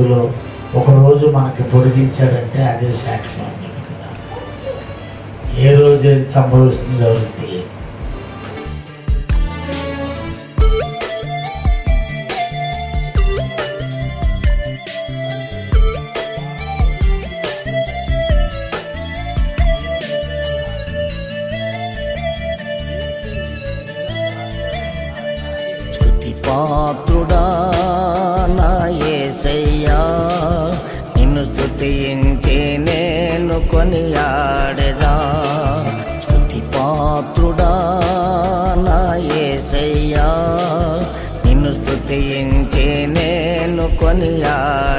అందులో ఒకరోజు మనకి పొడిగించాడంటే అదే సాక్ష్యం అన్నట్టు కదా. ఏ రోజు ఏది సంభవిస్తుందో ఎవరికి తెలియదు. పాత్రుడా నిన్ను స్థుతించి నేను కొనియాడదా? స్థుతి పాత్రుడా నా యేసయ్యా నిన్ను స్థుతించి నేను కొనియాడ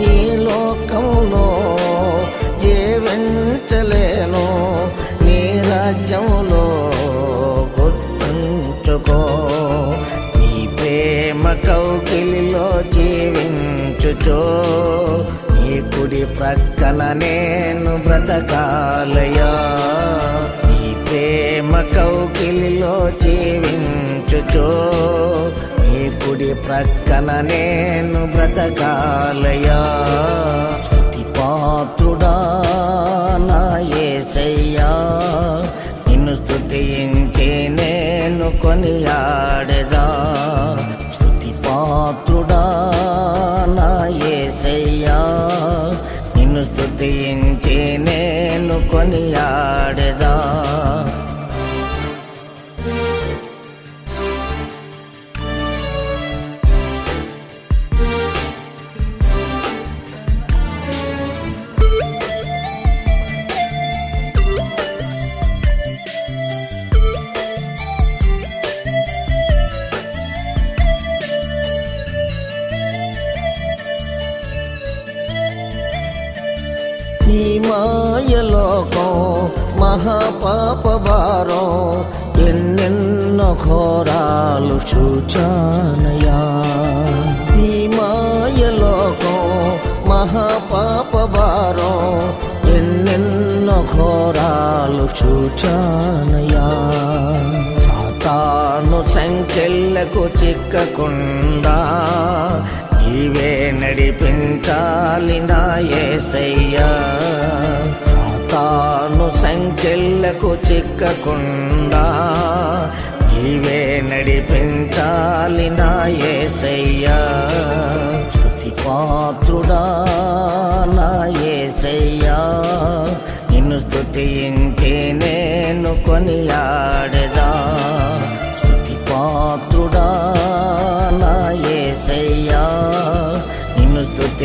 ఈ లోకంలో జీవించలేను. నీ రాజ్యంలో గుర్తుంచుకో. నీ ప్రేమ కౌకిలిలో జీవించుచో. నీ కుడి ప్రక్కన నేను బ్రతకాలయా నీ ప్రేమ కౌకిలిలో జీవించుచో. ప్రక్కన నేను బ్రతకాలయా స్థుతి పాత్రుడా నా యేసయ్యా నిన్ను స్తుతించి నేను కొనియాడదా. స్థుతి పాత్రుడా నా యేసయ్యా నిన్ను స్తుతించి నేను కొనియాడదా. మాయలోకం మహాపాప భారం ఎన్నెన్నో ఘోరాలు చూచానయా ఈ మాయలోకం మహాపాప భారం ఎన్నెన్నో ఘోరాలు చూచానయా సాతాను సంఖ్యలకు చిక్కకుండా నడిపించాలి నా యేసయ్యా సాతాను సంఖ్యలకు చిక్కకుండా నీవే నడిపించాలి నా యేసయ్యా స్థుతి పాత్రుడా నా యేసయ్యా నిన్ను స్తుతించి నేను కొనియా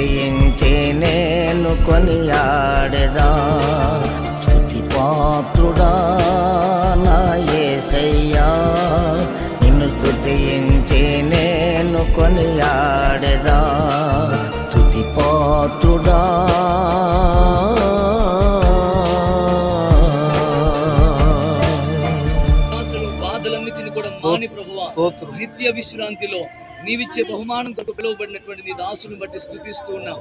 స్తుతించి నేను కొనియాడేదా? స్థుతి పాత్రుడా నా యేసయ్యా నిన్ను స్తుతించి నేను కొనియాడేదా? స్థుతి పాత్రుడా దాసులు బాధలన్నిటిని కూడా మాని ప్రభువా. నిత్య విశ్రాంతిలో నీవిచ్చే బహుమానం కొరకు పిలువబడినటువంటి నీ దాసుని బట్టి స్థుతిస్తూ ఉన్నాం.